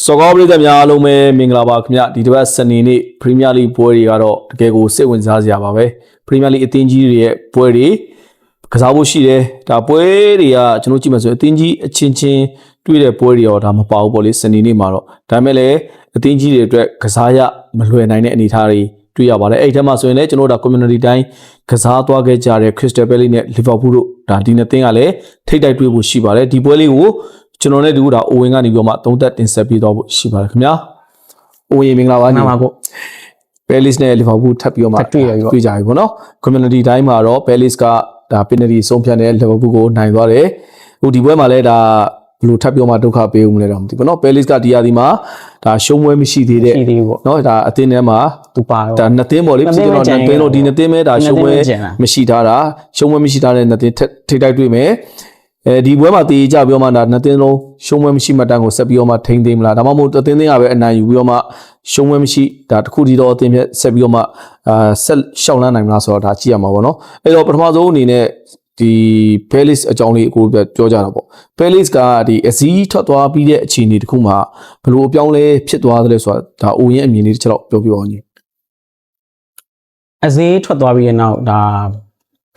စောကောပရိသတ်များအားလုံးပဲမင်္ဂလာပါခင်ဗျဒီတစ်ပတ်စနေနေ့ပရီးမီးယားလိပွဲတွေကတော့တကယ်ကိုစိတ်ဝင်စားစရာပါပဲပရီးမီးယားလိအသင်းကြီးတွေရဲ့ပွဲတွေကစားဖို့ရှိတယ်ဒါပွဲတွေကကျွန်တော်ကြည့်မှဆိုရင်အသင်းကြီးအချင်းချင်းတွေ့တဲ့ပွဲတွေရောဒါမပါဘူးပေါ့လေစနေနေ့မှာတော့ဒါပေမဲ့လည်းအသင်းကြီးတွေအတွက်ကစားရမလွယ်နိုင်တဲ့အနေအထားတွေတွေ့ရပါတယ်အဲ့ဒီထဲမှာဆိုရင်လည်းကျွန်တော်တို့ဒါ community တိုင်းကစားသွားခဲ့ကြတဲ့ Crystal Palace နဲ့ Liverpool တို့ဒါဒီနှစ်သင်းကလည်းထိပ်တိုက်တွေ့ဖို့ရှိပါတယ်ဒီပွဲလေးကို ကျွန်တော်နဲ့တူဒါအိုဝင်ကနေပြီးတော့မှသုံးသက်တင်ဆက်ပေးသွားဖို့ရှိပါတယ်ခင်ဗျာအိုဝင်မင်္ဂလာပါမှန်ပါကို Palace နဲ့ Liverpool ထပ်ပြီးတော့မှထပ်တွေ့ရပြီပေါ့တွေ့ကြပြီပေါ့နော် community တိုင်းမှာတော့ Palace ကဒါ penalty ဆုံးဖြတ်တဲ့ Liverpool ကိုနိုင်သွားတယ်ဟိုဒီပွဲမှာလည်းဒါဘယ်လိုထပ်ပြီးတော့မှဒုက္ခပေးဦးမလဲတော့မသိဘူးပေါ့နော် Palace ကဒီရာဒီမှာဒါရှုံးပွဲမရှိသေးတဲ့ရှိသေးဘူးပေါ့နော်ဒါအသင်းထဲမှာသူပါတော့ဒါနှစ်သင်းပေါ့လေနှစ်ပြသစ်င်းပဲတော့ကျန်နှစ်သင်းလို့ဒီနှစ်သင်းပဲဒါနှစ်သင်းရှုံးပွဲပဲကျန်တာမရှိထားတာရှုံးပွဲမရှိထားတဲ့နှစ်သင်းထက်ထိပ်တိုက်တွေ့မယ် အဲဒီပွဲမှာတည်ကြပြီးတော့မှဒါနှစ်သင်းလုံးရှုံးပွဲမရှိမှတန်းကိုဆက်ပြီးတော့မှထိန်းသိမ်းမလားဒါမှမဟုတ်တစ်သင်းသင်းကပဲအနိုင်ယူပြီးတော့မှရှုံးပွဲမရှိဒါတစ်ခုတည်းတော့အသင်းပြက်ဆက်ပြီးတော့မှအာဆက်ရှောက်လန်းနိုင်မလားဆိုတော့ဒါကြည့်ရမှာပေါ့နော်အဲ့တော့ပထမဆုံးအနေနဲ့ဒီ Palace အကြောင်းလေးအကိုပြောကြတာပေါ့ Palace ကဒီအစည်းထွက်သွားပြီးတဲ့အခြေအနေတခုမှာဘယ်လိုအပြောင်းလဲဖြစ်သွားသလဲဆိုတာဒါအိုရင်အမြင်လေးတစ်ချက်တော့ပြောပြအောင်ညီအစေးထွက်သွားပြီးတဲ့နောက်ဒါ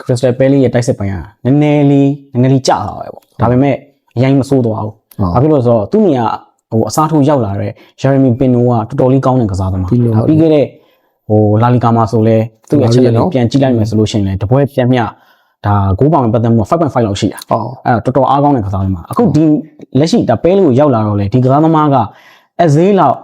Crystal Palace ရဲ့တိုက်စစ်ပိုင်းကနည်းနည်းလေးနည်းနည်းလေးကျလာပဲပေါ့ဒါပေမဲ့အရင်မဆိုးသွားဘူးဘာဖြစ်လို့လဲဆိုတော့သူ့နေရာဟိုအစားထိုးရောက်လာတဲ့ Jeremy Pino ကတော်တော်လေးကောင်းတဲ့ကစားသမား Pino ဒါပြီးခဲ့တဲ့ဟိုလာလီကာမှာဆိုလဲသူ့ရဲ့ချက်လက်နော်လေးပြန်ကြည့်လိုက်မယ်ဆိုလို့ရှိရင်လည်းတပွဲပြန်မြဒါဂိုးပေါင်ပတ်သက်မှုက5.5လောက်ရှိတာအော်အဲ့တော့တော်တော်အားကောင်းတဲ့ကစားသမားအခုဒီလက်ရှိဒါပဲလေးကိုရောက်လာတော့လေဒီကစားသမားကအဈေးလောက်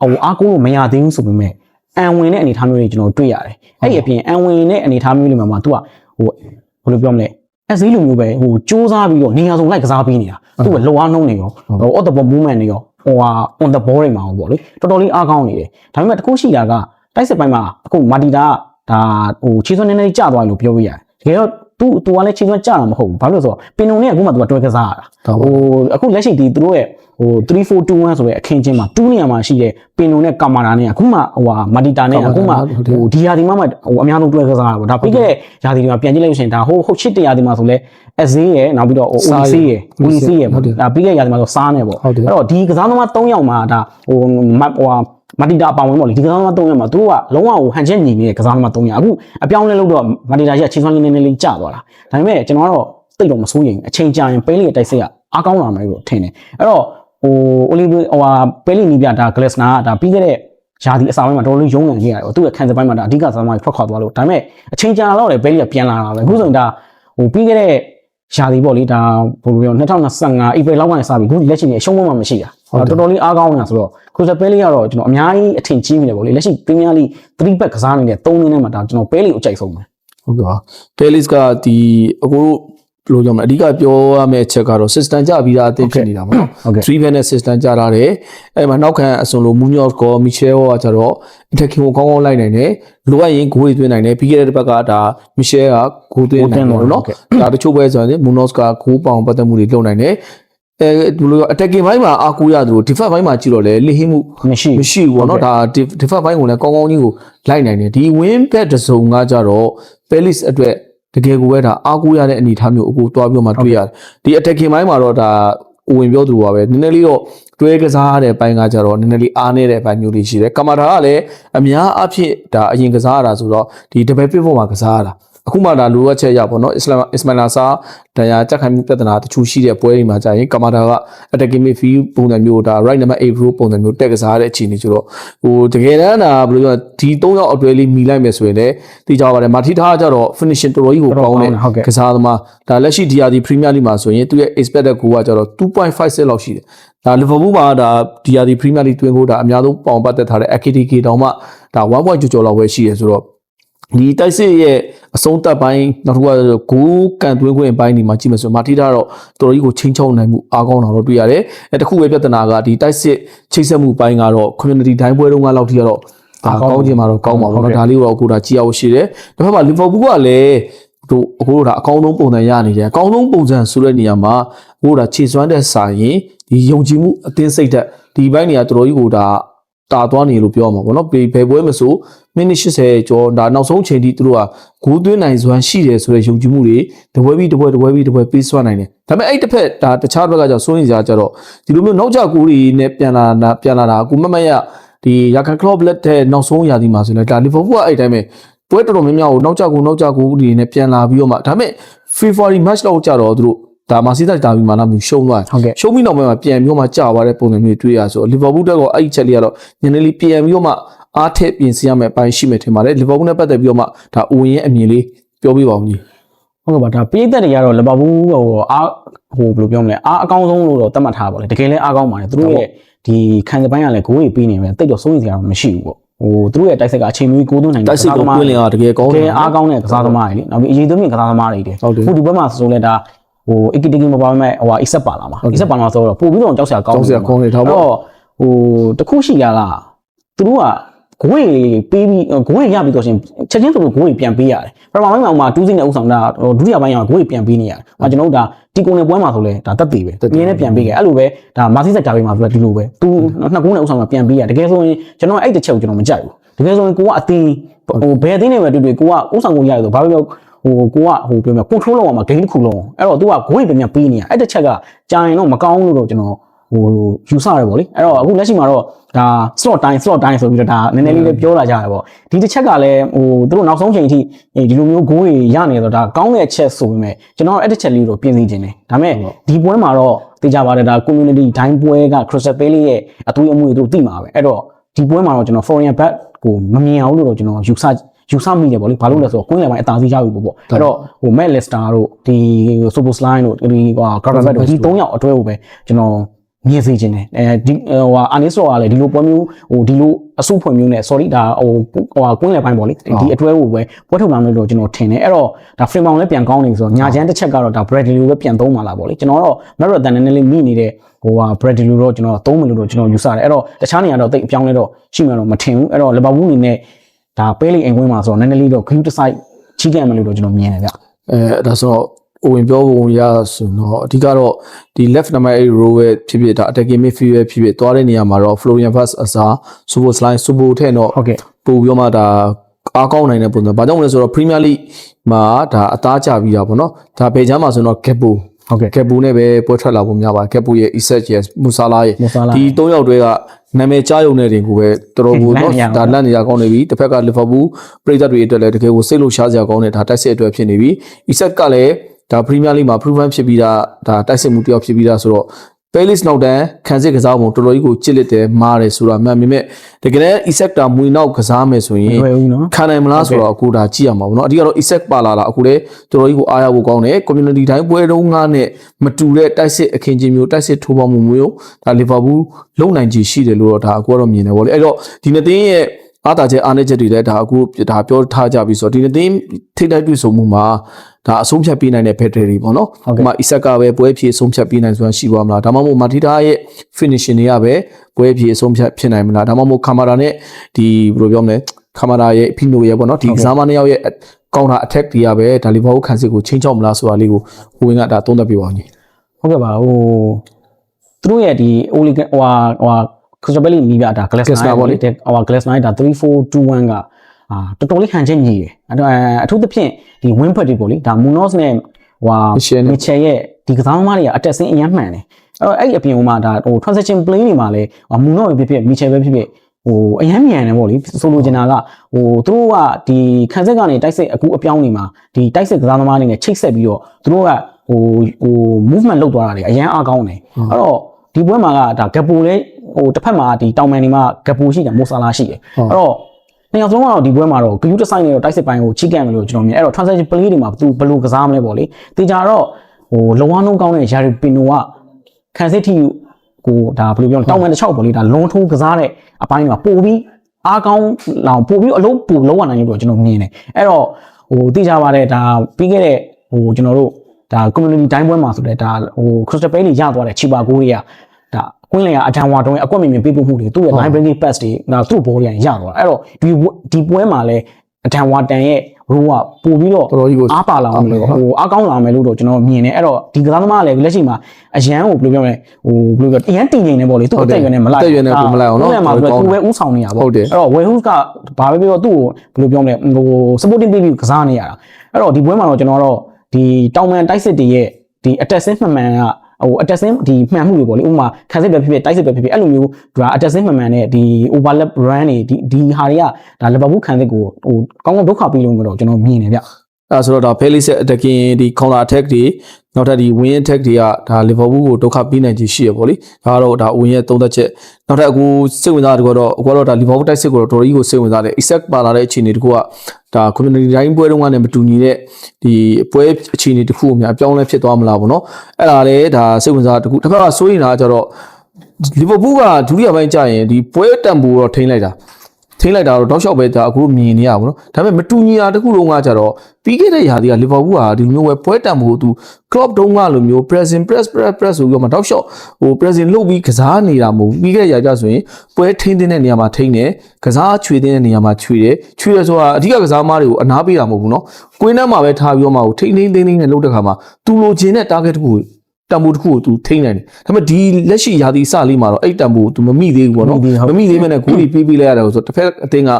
ဟိုအားကိုးလို့မရသေးဘူးဆိုပေမဲ့အန်ဝင်တဲ့အနေအထားမျိုးတွေကျွန်တော်တွေ့ရတယ်အဲ့ဒီအပြင်အန်ဝင်တဲ့အနေအထားမျိုးတွေမှာမှာသူက ဟိုဘယ်လိုပြောမလဲအဈေးလိုမျိုးပဲဟိုစူးစမ်းပြီးတော့နေရာစုံလိုက်ကစားပေးနေတာသူကလောအားနှုံးနေရောဟို on the ball movement တွေရောဟိုဟာ on the ball တွေမှာပေါ့လေတော်တော်လေးအားကောင်းနေတယ်ဒါပေမဲ့တခုရှိတာကတိုက်စစ်ပိုင်းမှာအခုမာတီတာကဒါဟိုခြေစွမ်းနည်းနည်းကျသွားတယ်လို့ပြောလို့ရတယ်တကယ်တော့ သူသူကလည်းချိန်ကျွမ်းကြတာမဟုတ်ဘူးဘာလို့လဲဆိုတော့ပင်လုံနဲ့အခုမှသူကတွဲကစားရတာဟိုအခုလက်ရှိဒီသူတို့ရဲ့ဟို3421ဆိုတဲ့အခင်းချင်းမှာ2နေရာမှာရှိတဲ့ပင်လုံနဲ့ကာမာရာနဲ့အခုမှဟိုဟာမာတီတာနဲ့အခုမှဟိုဒီရာဒီမှာမှဟိုအများဆုံးတွဲကစားရတာပေါ့ဒါပြီးခဲ့တဲ့ရာဒီမှာပြန်ကြည့်လိုက်လို့ရှိရင်ဒါဟိုဟိုချစ်တရာဒီမှာဆိုလဲအစင်းရယ်နောက်ပြီးတော့ဟိုဦးစီးရယ်ဦးစီးရယ်ဒါပြီးခဲ့ရာဒီမှာဆိုစားနေပေါ့အဲ့တော့ဒီကစားသမား3ယောက်မှာဒါဟိုဟို မာတီတာအပောင်ဝင်ပေါ့လေဒီကစားသမား3ယောက်မှာသူတို့ကလုံးဝဟိုဟန်ချက်ညီနေတဲ့ကစားသမား3ယောက်အခုအပြောင်းလဲလို့တော့မာတီတာကြီးကချင်းစွမ်းလေးနည်းနည်းလေးကျသွားတာဒါပေမဲ့ကျွန်တော်ကတော့တိတ်တော့မစိုးရင်အချိန်ကြာရင်ပဲလေးရဲ့တိုက်စိတ်ကအားကောင်းလာမယ်လို့ထင်တယ်အဲ့တော့ဟိုအိုလီဟိုဟာပဲလေးနီးပြဒါဂလက်စနာကဒါပြီးခဲ့တဲ့ယာဒီအစာပိုင်းမှာတော်တော်လေးရုံးကန်ခဲ့ရတယ်သူ့ရဲ့ခံစားပိုင်းမှာဒါအဓိကစားသမားကြီးထွက်ခွာသွားလို့ဒါပေမဲ့အချိန်ကြာတော့လေပဲလေးကပြန်လာတာပဲအခုဆိုရင်ဒါဟိုပြီးခဲ့တဲ့ယာဒီပေါ့လေဒါဘယ်လိုပြော2025 April လောက်ကနေစပြီးအခုလက်ရှိနေအရှုံးမှမရှိတာဟု တ်တယ်တော်တော်လေးအားကောင်းနေတာဆိုတော့ခရစ်စတယ်ပဲလေးကတော့ကျွန်တော်အများကြီးအထင်ကြီးမိတယ်ပေါ့လေလက်ရှိပရီးမီးယားလိ3ဘက်ကစားနေတဲ့3နည်းနဲ့မှာဒါကျွန်တော်ပဲလေးကိုအကြိုက်ဆုံးပဲဟုတ်ကဲ့ပါ Palace ကဒီအကိုတို့ဘယ်လိုကြောင့်မလဲအဓိကပြောရမယ့်အချက်ကတော့ system ကြပြီးသားအသင်းဖြစ်နေတာပေါ့နော်ဟုတ်ကဲ့3 van နဲ့ system ကြထားတယ်အဲ့မှာနောက်ခံအစွန်လို Munoz ကော Michel ရောကကြတော့ attacking ကိုကောင်းကောင်းလိုက်နိုင်တယ်လိုအပ်ရင်ဂိုးတွေသွင်းနိုင်တယ်ပြီးခဲ့တဲ့တစ်ပတ်ကဒါ Michel ကဂိုးသွင်းနိုင်တယ်လို့နော်ဒါတချို့ပဲဆိုရင် Munoz ကဂိုးပေါင်ပတ်သက်မှုတွေလုပ်နိုင်တယ် အဲဘယ်လိုလဲ attacking ဘိုင်းမှာအားကိုးရတယ်လို့ defense ဘိုင်းမှာကြည့်တော့လေလိဟင်းမှုမရှိမရှိဘူးပေါ့နော်ဒါ defense ဘိုင်းကိုလည်းကောင်းကောင်းကြီးကိုလိုက်နိုင်တယ်ဒီ win back တစ်စုံကကြတော့ Palace အတွက်တကယ်ကိုပဲဒါအားကိုးရတဲ့အနေအထားမျိုးအကိုတွားပြီးတော့မှတွေ့ရတယ်ဒီ attacking ဘိုင်းမှာတော့ဒါအဝင်ပြောသူလိုပါပဲနည်းနည်းလေးတော့တွဲကစားရတဲ့ဘိုင်းကကြတော့နည်းနည်းလေးအားနေတဲ့ဘိုင်းမျိုးလေးရှိတယ်ကမာတာကလည်းအများအဖြစ်ဒါအရင်ကစားရတာဆိုတော့ဒီ double pivot မှာကစားရတာ အခုမှဒါလိုအပ်ချက်ရပါတော့အစ္စလာမ်အစ္စမာလာဆာဒဏ်ရာကြက်ခိုင်မှုပြဿနာတချို့ရှိတဲ့ပွဲတွေမှာကြာရင်ကမာတာက attacking midfield ပုံစံမျိုးဒါ right number 8 role ပုံစံမျိုးတက်ကစားတဲ့အခြေအနေဆိုတော့ဟိုတကယ်တမ်းဒါဘယ်လိုပြောဒီ၃ယောက်အတွဲလေးမိလိုက်မယ်ဆိုရင်လည်းသိကြပါတယ်မာတီထားကကြတော့ finishing တော်တော်ကြီးကိုကောင်းတဲ့ကစားသမားဒါလက်ရှိ DRD Premier League မှာဆိုရင်သူရဲ့ expected goal ကကြတော့2.56လောက်ရှိတယ်ဒါ Liverpool မှာဒါ DRD Premier League တွင်ကိုဒါအများဆုံးပေါင်ပတ်သက်ထားတဲ့ AKTK တောင်မှဒါ1.9ကျော်ကျော်လောက်ပဲရှိတယ်ဆိုတော့ ဒီတိုက်စစ်ရဲ့အဆုံးသက်ပိုင်းနောက်တစ်ခုကဂိုးကန်သွင်းခွင့်ပိုင်းဒီမှာကြည့်မယ်ဆိုမာတီတာတော့တော်တော်ကြီးကိုချင်းချုံနိုင်မှုအားကောင်းတာတော့တွေ့ရတယ်အဲတခုပဲပြဿနာကဒီတိုက်စစ်ချိတ်ဆက်မှုပိုင်းကတော့ community တိုင်းပွဲတုန်းကလောက်ထိကတော့ဒါကောင်းခြင်းမှာတော့ကောင်းပါဘောနော်ဒါလေးကိုတော့အခုဒါကြည့်အောင်ရှိတယ်တစ်ဖက်မှာလီဗာပူးကလည်းတို့အခုတို့ဒါအကောင်းဆုံးပုံစံရနေတယ်အကောင်းဆုံးပုံစံဆိုတဲ့နေရာမှာအခုဒါခြေစွမ်းတဲ့စာရင်ဒီယုံကြည်မှုအသင်းစိတ်သက်ဒီဘက်နေရာတော်တော်ကြီးကိုဒါ တာသွားနေလို့ပြောမှာပေါ့နော်ဘယ်ဘယ်ပွဲမဆိုမိနစ်80ကျော်ဒါနောက်ဆုံးချိန်ထိသူတို့ကဂိုးသွင်းနိုင်စွမ်းရှိတယ်ဆိုတဲ့ယုံကြည်မှုတွေတပွဲပြီးတပွဲတပွဲပြီးတပွဲပေးစွမ်းနိုင်တယ်ဒါပေမဲ့အဲ့တစ်ဖက်ဒါတခြားဘက်ကကြောင့်စိုးရင်စရာကြတော့ဒီလိုမျိုးနောက်ကျကိုးတွေနဲ့ပြန်လာတာပြန်လာတာကိုမမတ်ရဒီယာကန်ကလော့ဘလက်တဲ့နောက်ဆုံးရာသီမှာဆိုလည်းဒါလီဗာပူးကအဲ့တိုင်းပဲပွဲတော်တော်များများကိုနောက်ကျကိုးနောက်ကျကိုးတွေနဲ့ပြန်လာပြီးတော့မှဒါပေမဲ့ February match တော့ကြတော့သူတို့ ဒါမာစီးတိုက်တာပြီးမှလာမျိုးရှုံးသွားတယ်ဟုတ်ကဲ့ရှုံးပြီးနောက်ပိုင်းမှာပြန်ပြီးတော့မှကြာသွားတဲ့ပုံစံမျိုးတွေ့ရဆိုလီဗာပူးတက်ကောအဲ့ဒီချက်လေးကတော့နည်းနည်းလေးပြန်ပြီးတော့မှအားထက်ပြင်ဆင်ရမယ့်အပိုင်းရှိမယ်ထင်ပါတယ်လီဗာပူးနဲ့ပတ်သက်ပြီးတော့မှဒါအိုဝင်ရဲ့အမြင်လေးပြောပြပါဦးကြီးဟုတ်ကဲ့ပါဒါပြည်သက်တွေကတော့လီဗာပူးဟိုအားဟိုဘယ်လိုပြောမလဲအားအကောင်းဆုံးလို့တော့သတ်မှတ်ထားပါလေတကယ်လည်းအားကောင်းပါတယ်သူတို့ရဲ့ဒီခံစပိုင်းကလည်းဂိုးတွေပေးနေတယ်တိတ်တော့စိုးရိမ်စရာတော့မရှိဘူးပေါ့ဟိုသူတို့ရဲ့တိုက်စစ်ကအချိန်မီကိုးသွင်းနိုင်တိုက်စစ်ကိုကွင်းလင်ကတကယ်ကောင်းတတယ်ကယ်အားကောင်းတဲ့ကစားသမားတွေလေနောက်ပြီးအရေးသွင်းမြင့်ကစားသမားတွေတွေဟုတ်တယ်ခုဒီဘက်မှာဆိုလဲဒါ ဟိုအီကီတီကီမပါမဲ့ဟိုအီဆက်ပါလာမှာအီဆက်ပါလာမှာဆိုတော့ပို့ပြီးတော့ကြောက်စရာကောင်းကြောက်စရာကောင်းတယ်ဒါပေါ့တော့ဟိုတခုရှိရလားသူတို့ကဂွေပေးပြီးဂွေရပြီးတော့ရှင်ချက်ချင်းဆိုလို့ဂွေပြန်ပေးရတယ်ပထမပိုင်းမှာဥမာတူးစိနဲ့ဥဆောင်တာဟိုဒုတိယပိုင်းကဂွေပြန်ပေးနေရတယ်။အဲကျွန်တော်တို့ဒါတီကွန်နဲ့ပွဲမှာဆိုလဲဒါတက်တည်ပဲ။ပြင်းနဲ့ပြန်ပေးခဲ့အဲ့လိုပဲဒါမာစီဆက်တာပေးမှာဆိုလဲဒီလိုပဲ။သူနှစ်ကုန်းနဲ့ဥဆောင်မှာပြန်ပေးရတကယ်ဆိုရင်ကျွန်တော်အဲ့တစ်ချက်ကိုကျွန်တော်မကြိုက်ဘူး။တကယ်ဆိုရင်ကိုကအတင်းဟိုဘယ်အတင်းနဲ့ပဲတွေ့တွေ့ကိုကဥဆောင်ကိုရရဆိုဘာပဲပြော ဟိုကိုကဟိုပြောမယ် control လုပ်အောင်မှာ game တစ်ခုလုံးအဲ့တော့သူကဂွေပြန်ပြန်ပေးနေရအဲ့တစ်ချက်ကကြာရင်တော့မကောင်းလို့တော့ကျွန်တော်ဟိုယူဆရပေါ့လေအဲ့တော့အခုလက်ရှိမှာတော့ဒါ slot time slot time ဆိုပြီးတော့ဒါနည်းနည်းလေးလေးပြောလာကြရပေါ့ဒီတစ်ချက်ကလည်းဟိုသူတို့နောက်ဆုံးချိန်အထိဒီလိုမျိုးဂိုးတွေရနေတော့ဒါကောင်းတဲ့အချက်ဆိုပေမဲ့ကျွန်တော်အဲ့တစ်ချက်လေးတော့ပြင်ဆင်ခြင်းတယ်ဒါပေမဲ့ဒီပွဲမှာတော့သိကြပါတယ်ဒါ community ဒိုင်းပွဲက Crystal Palace ရဲ့အသွေးအမွေတို့သိမှာပဲအဲ့တော့ဒီပွဲမှာတော့ကျွန်တော် foreign back ကိုမမြင်အောင်လို့တော့ကျွန်တော်ယူဆ ယူဆမိတယ်ပေါ့လေဘာလို့လဲဆိုတော့ကွင်းလယ်ပိုင်းအသာစီးရပြီပေါ့ပေါ့အဲ့တော့ဟို Matt Lester တို့ဒီ Super Slime တို့ဒီဟို Gareth Bale တို့ဒီ၃ယောက်အတွဲကိုပဲကျွန်တော်မြင်စေခြင်းတယ်အဲဒီဟိုအာနီဆိုကလည်းဒီလိုပွဲမျိုးဟိုဒီလိုအစုဖွင့်မျိုးနဲ့ sorry ဒါဟိုဟိုကွင်းလယ်ပိုင်းပေါ့လေဒီအတွဲကိုပဲပွဲထုတ်လာလို့တော့ကျွန်တော်ထင်တယ်အဲ့တော့ဒါ frame bound လည်းပြန်ကောင်းနေဆိုတော့ညာချမ်းတစ်ချက်ကတော့ဒါ Bradley ကိုပဲပြန်သုံးပါလားပေါ့လေကျွန်တော်တော့ Marathon နည်းနည်းလေးမိနေတဲ့ဟိုဟာ Bradley တော့ကျွန်တော်သုံးမယ်လို့တော့ကျွန်တော်ယူဆတယ်အဲ့တော့တခြားနေရာတော့တိတ်အပြောင်းလဲတော့ရှိမှတော့မထင်ဘူးအဲ့တော့ Liverpool အနေနဲ့ ဒါပဲလိအိမ်ကွင်းမှာဆိုတော့နည်းနည်းလေးတော့ cream to side ချီးကံမယ်လို့တော့ကျွန်တော်မြင်တယ်ဗျအဲဒါဆိုတော့အိုဝင်ပြောပုံရဆိုတော့အဓိကတော့ဒီ left number 8 row ရဲ့ဖြစ်ဖြစ်ဒါ attacking midfield ရဲ့ဖြစ်ဖြစ်သွားတဲ့နေရာမှာတော့ Florian Vaz အစား Super Slime Super ထဲတော့ဟုတ်ကဲ့ပို့ပြီးတော့မှဒါအားကောင်းနိုင်တဲ့ပုံစံ။ဘာကြောင့်လဲဆိုတော့ Premier League မှာဒါအသားကျပြီးတာပေါ့နော်။ဒါဘယ်ချမ်းမှာဆိုတော့ Gakpo ဟုတ်ကဲ့ Gakpo နဲ့ပဲပွဲထွက်လာဖို့များပါတယ်။ Gakpo ရဲ့ Isak ရဲ့ Musala ရဲ့ Musala ဒီ၃ယောက်တည်းက နာမည်ကြားရုံနဲ့တင်ကိုပဲတော်တော်ကိုလန့်နော်နေရအောင်ဒါလန့်နေရကောင်းနေပြီ။တစ်ဖက်က Liverpool ပြည်သက်တွေအတွက်လည်းတကယ်ကိုစိတ်လို့ရှားစရာကောင်းတဲ့ဒါတိုက်စစ်အတွက်ဖြစ်နေပြီ။ Isak ကလည်းဒါ Premier League မှာ proven ဖြစ်ပြီးသားဒါတိုက်စစ်မှုတစ်ယောက်ဖြစ်ပြီးသားဆိုတော့ Palace နောက်တန်းခံစစ်ကစားပုံတော်တော်ကြီးကိုချစ်လက်တယ်မားတယ်ဆိုတာမှန်ပေမဲ့တကယ်လည်း Isak တာမွေနောက်ကစားမယ်ဆိုရင်လွယ်ဦးနော်ခံနိုင်မလားဆိုတော့အခုဒါကြည့်ရမှာပေါ့နော်အဓိကတော့ Isaac ပါလာတာအခုလေတော်တော်ကြီးကိုအားရဖို့ကောင်းတယ် community တိုင်းပွဲတုံးငါနဲ့မတူတဲ့တိုက်စစ်အခင်းချင်းမျိုးတိုက်စစ်ထိုးပေါင်းမှုမျိုးဒါ Liverpool လုံနိုင်ကြီးရှိတယ်လို့တော့ဒါအခုကတော့မြင်တယ်ပေါ့လေအဲ့တော့ဒီနှစ်သင်းရဲ့ အားတာချက်အားနည်းချက်တွေလည်းဒါအခုဒါပြောထားကြပြီဆိုတော့ဒီနှစ်သင်းထိပ်တိုက်တွေ့ဆုံမှုမှာဒါအဆုံးဖြတ်ပေးနိုင်တဲ့ battery ပေါ့နော်ဥပမာ Isaac ကပဲပွဲဖြည့်အဆုံးဖြတ်ပေးနိုင်ဆိုတာရှိသွားမလားဒါမှမဟုတ် Matita ရဲ့ finishing တွေကပဲပွဲဖြည့်အဆုံးဖြတ်ဖြစ်နိုင်မလားဒါမှမဟုတ် Camara နဲ့ဒီဘယ်လိုပြောမလဲခမာရာရဲ့ဖီနိုရဲ့ပေါ့နော်ဒီကစားမနှစ်ယောက်ရဲ့ကောင်တာ attack တွေကပဲဒါလီဗာပူးခန်းစစ်ကိုချင်းချောက်မလားဆိုတာလေးကိုဟိုဝင်ကဒါသုံးသပ်ပြပါဦးညီဟုတ်ကဲ့ပါဟိုသူတို့ရဲ့ဒီ Oligan ဟိုဟာ ဟိုဟာ Crystal Palace မိပြတာ Glass Glasner ပေါ့လေဟိုဟာ Glass 9ဒါ3421ကအာတော်တော်လေးခံချက်ညီတယ်အဲ့တော့အထူးသဖြင့်ဒီ win ဖက်တွေပေါ့လေဒါ Munoz နဲ့ဟိုဟာ Mitchell နဲ့ Mitchell ရဲ့ဒီကစားသမားတွေကအတက်ဆင်းအရင်မှန်တယ်အဲ့တော့အဲ့ဒီအပြင်ဟိုမှာဒါဟို transition play တွေမှာလဲ Munoz ပဲဖြစ်ဖြစ် Mitchell ပဲဖြစ်ဖြစ်ဟဟိုအရမ်းမြန်တယ်ပေါ့လေဆိုလိုချင်တာကဟိုသူတို့ကဒီခံဆက်ကနေတိုက်စစ်အခုအပြောင်းနေမှာဒီတိုက်စစ်ကစားသမားအနေနဲ့ချိတ်ဆက်ပြီးတော့သူတို့ကဟိုဟို movement လုပ်သွားတာတွေအရန်အားကောင်းတယ်အဲ့တော့ဒီပွဲမှာကဒါဂက်ပိုလဲ ဟိုတစ်ဖက်မှာဒီတောင်မန်ဒီမှာဂက်ပိုရှိတယ်မိုဆာလာရှိတယ်အဲ့တော့နှစ်ယောက်စလုံးကတော့ဒီပွဲမှာတော့ဂယူးတစ်ဆိုင်နဲ့တော့တိုက်စစ်ပိုင်းကိုချိကန်မယ်လို့ကျွန်တော်မြင်အဲ့တော့ transaction play တွေမှာသူဘယ်လိုကစားမလဲပေါ့လေတေချာတော့ဟိုလောဝါနှုံးကောင်းတဲ့ Yari Pino ကခံစစ်တီကိုဒါဘယ်လိုပြောလဲတောင်မန်တစ်ချောက်ပေါ့လေဒါလွန်ထိုးကစားတဲ့အပိုင်းမှာပို့ပြီးအားကောင်းလောင်ပို့ပြီးအလုံးပို့လုံးဝနိုင်လို့ကျွန်တော်မြင်တယ်အဲ့တော့ဟိုတေချာပါတယ်ဒါပြီးခဲ့တဲ့ဟိုကျွန်တော်တို့ဒါ community တိုင်းပွဲမှာဆိုတဲ့ဒါဟို crystal pay တွေရသွားတဲ့ cheaper goal တွေက ဒါကွင်းလေကအတန်ဝါတုံးရဲ့အကွက်မြင်မြင်ပေးပို့မှုတွေသူ့ရဲ့ line breaking pass တွေဒါသူ့ ball တွေရရသွားတာအဲ့တော့ဒီဒီပွဲမှာလည်းအတန်ဝါတန်ရဲ့ role ကပို့ပြီးတော့တော်တော်ကြီးကိုအားပါလာအောင်လို့ဟိုအားကောင်းလာမယ်လို့တော့ကျွန်တော်မြင်တယ်အဲ့တော့ဒီကစားသမားကလည်းလက်ရှိမှာအရန်ကိုဘယ်လိုပြောမလဲဟိုဘယ်လိုပြောအရန်တည်နေနေပေါ့လေသူ့အသက်အရွယ်နဲ့မလိုက်အသက်အရွယ်နဲ့ကိုမလိုက်အောင်နော်ဟုတ်တယ်မှာဆိုတော့သူပဲဥဆောင်နေတာပေါ့ဟုတ်တယ်အဲ့တော့ Wales ကဘာပဲပြောသူ့ကိုဘယ်လိုပြောမလဲဟို supporting ပေးပြီးကစားနေရတာအဲ့တော့ဒီပွဲမှာတော့ကျွန်တော်တော့ဒီတောင်မန်တိုက်စစ်တွေရဲ့ဒီ attack ဆင်းမှန်မှန်က ဟို attack ဆင်းဒီမှန်မှုတွေပေါ့လေဥပမာခံစစ်ပဲဖြစ်ဖြစ်တိုက်စစ်ပဲဖြစ်ဖြစ်အဲ့လိုမျိုးဒါ attack ဆင်းမှန်မှန်နဲ့ဒီ overlap run တွေဒီဒီဟာတွေကဒါ Liverpool ခံစစ်ကိုဟိုကောင်းကောင်းဒုက္ခပေးလို့မျိုးတော့ကျွန်တော်မြင်နေဗျ အဲဆိုတော့ဒါ Bailey ဆက် attacking ဒီ counter attack တွေနောက်ထပ်ဒီ win attack တွေကဒါ Liverpool ကိုဒုက္ခပေးနိုင်ခြင်းရှိရပေါ့လေဒါကတော့ဒါ win ရဲ့သုံးသက်ချက်နောက်ထပ်အခုစိတ်ဝင်စားတဲ့ကတော့အခုကတော့ဒါ Liverpool တိုက်စစ်ကိုတော့တော်တော်ကြီးကိုစိတ်ဝင်စားတယ် Isaac ပါလာတဲ့အခြေအနေတကူကဒါ community တိုင်းပွဲတုန်းကလည်းမတူညီတဲ့ဒီပွဲအခြေအနေတခုကိုများအပြောင်းလဲဖြစ်သွားမလားပေါ့နော်အဲ့ဒါလည်းဒါစိတ်ဝင်စားတကူတစ်ခါကစိုးရင်တာကျတော့ Liverpool ကဒုတိယပိုင်းကျရင်ဒီပွဲတန်ဖိုးတော့ထိန်းလိုက်တာ ထိလိုက်တာတော့တောက်လျှောက်ပဲဒါအခုမြင်နေရပါဘောနော်ဒါပေမဲ့မတူညီတာတစ်ခုလုံးကကြတော့ပြီးခဲ့တဲ့ရာသီကလီဗာပူးဟာဒီလိုမျိုးပဲပွဲတန်ဖို့သူ club တုံးကလိုမျိုး pressing press press press ဆိုပြီးတော့မှတောက်လျှောက်ဟို pressing လုပ်ပြီးကစားနေတာမဟုတ်ဘူးပြီးခဲ့တဲ့ရာသီကဆိုရင်ပွဲထိန်းသိမ်းတဲ့နေရာမှာထိန်းတယ်ကစားချွေတဲ့နေရာမှာချွေတယ်ချွေရဆိုတာအဓိကကစားမားတွေကိုအနားပေးတာမဟုတ်ဘူးနော်ကွင်းထဲမှာပဲထားပြီးတော့မှဟိုထိန်းသိမ်းသိမ်းသိမ်းနဲ့လုပ်တဲ့ခါမှာသူလိုချင်တဲ့ target တစ်ခု ကိုတံပိုးတစ်ခုကို तू ထိန်းနိုင်တယ်ဒါပေမဲ့ဒီလက်ရှိရာသီစလေးမှာတော့အဲ့တံပိုးကို तू မမိသေးဘူးပေါ့နော်မမိသေးမဲ့နဲ့ဂိုးတွေပေးပေးလိုက်ရတယ်ဆိုတော့တစ်ဖက်အတင်းက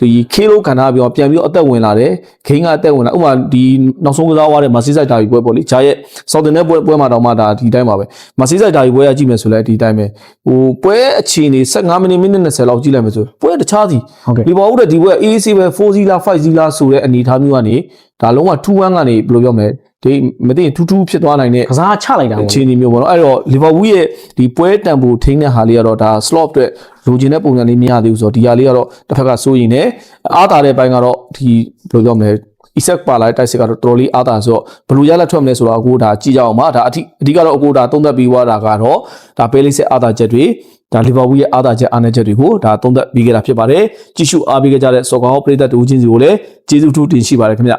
ဒီခေးလို့ခံထားပြီးတော့ပြန်ပြီးတော့အသက်ဝင်လာတယ်ဂိမ်းကအသက်ဝင်လာဥပမာဒီနောက်ဆုံးကစားသွားတဲ့မာစီဆိုင်တာကြီးပွဲပေါ့လေဂျာရဲ့ဆောက်တင်တဲ့ပွဲပွဲမှာတော့မှဒါဒီတိုင်းပါပဲမာစီဆိုင်တာကြီးပွဲကကြည့်မယ်ဆိုလဲဒီတိုင်းပဲဟိုပွဲအခြေအနေ15မိနစ်မိနစ်20လောက်ကြည့်လိုက်မယ်ဆိုပွဲတခြားစီဟုတ်ကဲ့ဒီပေါ်ဦးတဲ့ဒီပွဲ AAC ပဲ4 0လား5 0လားဆိုတဲ့အနေအထားမျိုးကနေဒါလုံးဝ2-1ကနေဘယ်လိုပြောမလဲ ဒီမသိရင်2-2ဖြစ်သွားနိုင်တဲ့ကစားချလိုက်တာပေါ့အခြေအနေမျိုးပေါ့နော်အဲ့တော့လီဗာပူးရဲ့ဒီပွဲတန်ဖိုထိန်းတဲ့ဟာလေးကတော့ဒါ slot အတွက်လိုချင်တဲ့ပုံစံလေးမရသေးဘူးဆိုတော့ဒီဟာလေးကတော့တစ်ဖက်ကစိုးရင်လည်းအားတာတဲ့ဘိုင်းကတော့ဒီဘယ်လိုပြောမလဲ Isaac ပါလာတဲ့တိုက်စစ်ကတော့တော်တော်လေးအားတာဆိုတော့ဘယ်လိုရလက်ထွက်မလဲဆိုတော့အခုဒါကြည့်ကြအောင်ပါဒါအထိအဓိကတော့အခုဒါသုံးသက်ပြီးသွားတာကတော့ဒါပေးလိစစ်အားတာချက်တွေဒါလီဗာပူးရဲ့အားတာချက်အားနည်းချက်တွေကိုဒါသုံးသက်ပြီးခဲ့တာဖြစ်ပါတယ်ကြည့်ရှုအားပေးခဲ့ကြတဲ့စော်ကောင်ပရိသတ်တူချင်းစီကိုလည်းကျေးဇူးထူးတင်ရှိပါတယ်ခင်ဗျ